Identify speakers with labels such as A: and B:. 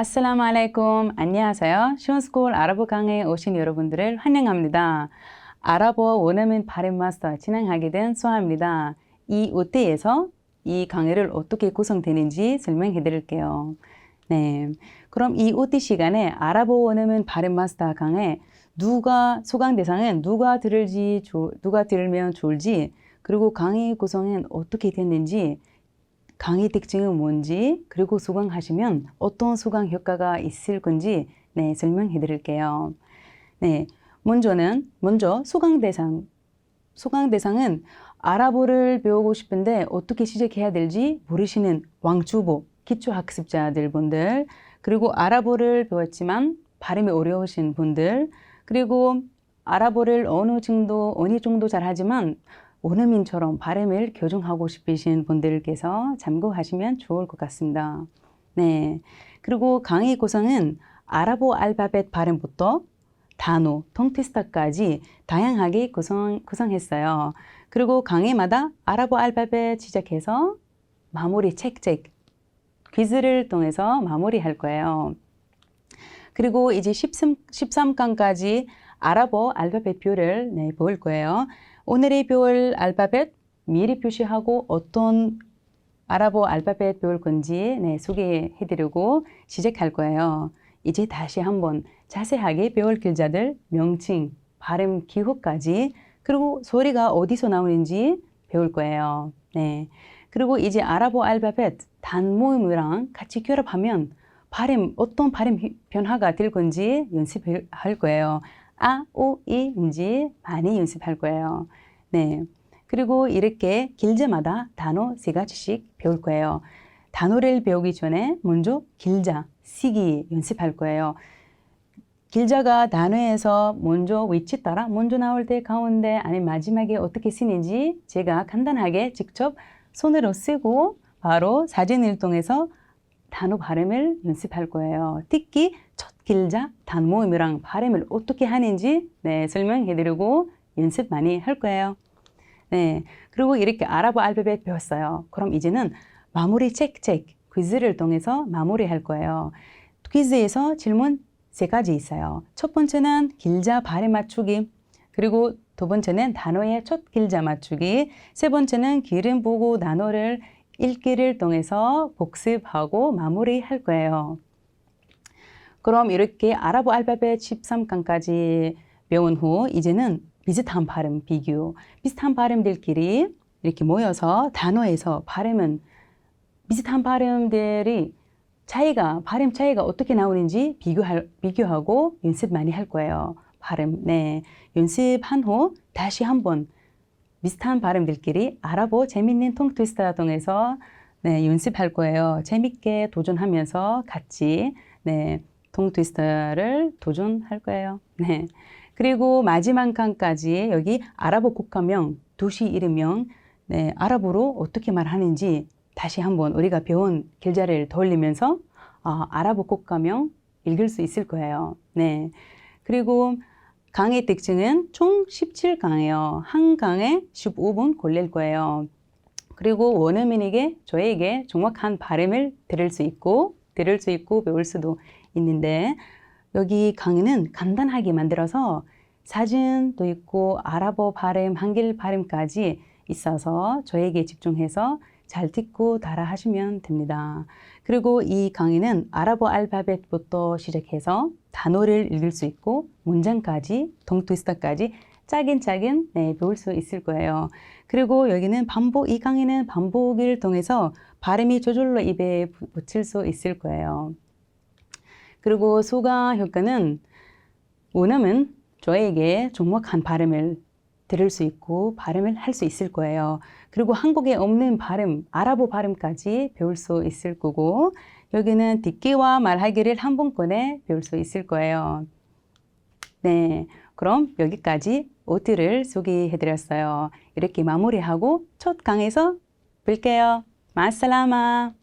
A: 아슬라무 알라이쿰. 안녕하세요. 시원스쿨 아랍어 강의에 오신 여러분들을 환영합니다. 아랍어 원어민 발음 마스터 진행하게 된 수아입니다. 이 오태에서 이 강의를 어떻게 구성되는지 설명해 드릴게요. 네. 그럼 이 OT 시간에 아랍어 원어민 발음 마스터 강의 누가 소강 대상은 누가 들을지 좋- 누가 들으면 좋을지 그리고 강의 구성은 어떻게 됐는지 강의 특징은 뭔지 그리고 수강하시면 어떤 수강 효과가 있을 건지 네, 설명해 드릴게요. 네. 먼저는 먼저 수강 대상 수강 대상은 아랍어를 배우고 싶은데 어떻게 시작해야 될지 모르시는 왕초보 기초 학습자들 분들 그리고 아랍어를 배웠지만 발음이 어려우신 분들 그리고 아랍어를 어느 정도 어느 정도 잘하지만 원어민처럼 발음을 교정하고 싶으신 분들께서 참고하시면 좋을 것 같습니다. 네. 그리고 강의 구성은 아랍어 알파벳 발음부터 단어, 텅테스트까지 다양하게 구성, 구성했어요. 그리고 강의마다 아랍어 알파벳 시작해서 마무리 책책 퀴즈를 통해서 마무리할 거예요. 그리고 이제 13, 13강까지 아랍어 알파벳 표를 네, 배울 거예요. 오늘의 배울 알파벳 미리 표시하고 어떤 아랍어 알파벳 배울 건지 네, 소개해드리고 시작할 거예요. 이제 다시 한번 자세하게 배울 글자들 명칭, 발음, 기호까지 그리고 소리가 어디서 나오는지 배울 거예요. 네. 그리고 이제 아랍어 알파벳 단모음이랑 같이 결합하면 발음 어떤 발음 휘- 변화가 될 건지 연습할 거예요. 아, 오, 이인지 많이 연습할 거예요. 네. 그리고 이렇게 길자마다 단어 세 가지씩 배울 거예요. 단어를 배우기 전에 먼저 길자, 시기 연습할 거예요. 길자가 단어에서 먼저 위치 따라 먼저 나올 때 가운데 아니면 마지막에 어떻게 쓰는지 제가 간단하게 직접 손으로 쓰고 바로 사진을 통해서 단어 발음을 연습할 거예요. 특히 첫 길자 단 모음이랑 발음을 어떻게 하는지 네, 설명해 드리고 연습 많이 할 거예요. 네. 그리고 이렇게 아랍어 알파벳 배웠어요. 그럼 이제는 마무리 책책 퀴즈를 통해서 마무리할 거예요. 퀴즈에서 질문 세 가지 있어요. 첫 번째는 길자 발음 맞추기. 그리고 두 번째는 단어의 첫 길자 맞추기. 세 번째는 기름 보고 단어를 읽기를 통해서 복습하고 마무리할 거예요. 그럼 이렇게 아랍어 알파벳 13강까지 배운 후 이제는 비슷한 발음 비교, 비슷한 발음들끼리 이렇게 모여서 단어에서 발음은 비슷한 발음들이 차이가 발음 차이가 어떻게 나오는지 비교할 비교하고 연습 많이 할 거예요. 발음 네 연습한 후 다시 한번 비슷한 발음들끼리 아랍어 재밌는 통 트위스터 통해서 네 연습할 거예요. 재밌게 도전하면서 같이 네 통 트위스터를 도전할 거예요. 네 그리고 마지막 칸까지 여기 아랍어 국가명, 도시 이름명 네 아랍어로 어떻게 말하는지 다시 한번 우리가 배운 길자를 돌리면서 아, 아랍어 국가명 읽을 수 있을 거예요. 네. 그리고 강의 특징은 총 17강이에요. 한 강에 15분 걸릴 거예요. 그리고 원어민에게 저에게 정확한 발음을 들을 수 있고 들을 수 있고 배울 수도 있는데 여기 강의는 간단하게 만들어서 사진도 있고 아랍어 발음, 한글 발음까지 있어서 저에게 집중해서 잘 듣고 따라 하시면 됩니다. 그리고 이 강의는 아랍어 알파벳부터 시작해서 단어를 읽을 수 있고 문장까지 동트위스터까지 짜긴짜긴 네, 배울 수 있을 거예요. 그리고 여기는 반복, 이 강의는 반복을 통해서 발음이 저절로 입에 부- 붙일 수 있을 거예요. 그리고 수강 효과는 원하면 저에게 정확한 발음을 들을 수 있고 발음을 할 수 있을 거예요. 그리고 한국에 없는 발음, 아랍어 발음까지 배울 수 있을 거고 여기는 듣기와 말하기를 한 번권에 배울 수 있을 거예요. 네, 그럼 여기까지 오트를 소개해드렸어요. 이렇게 마무리하고 첫 강에서 뵐게요. 마살라마.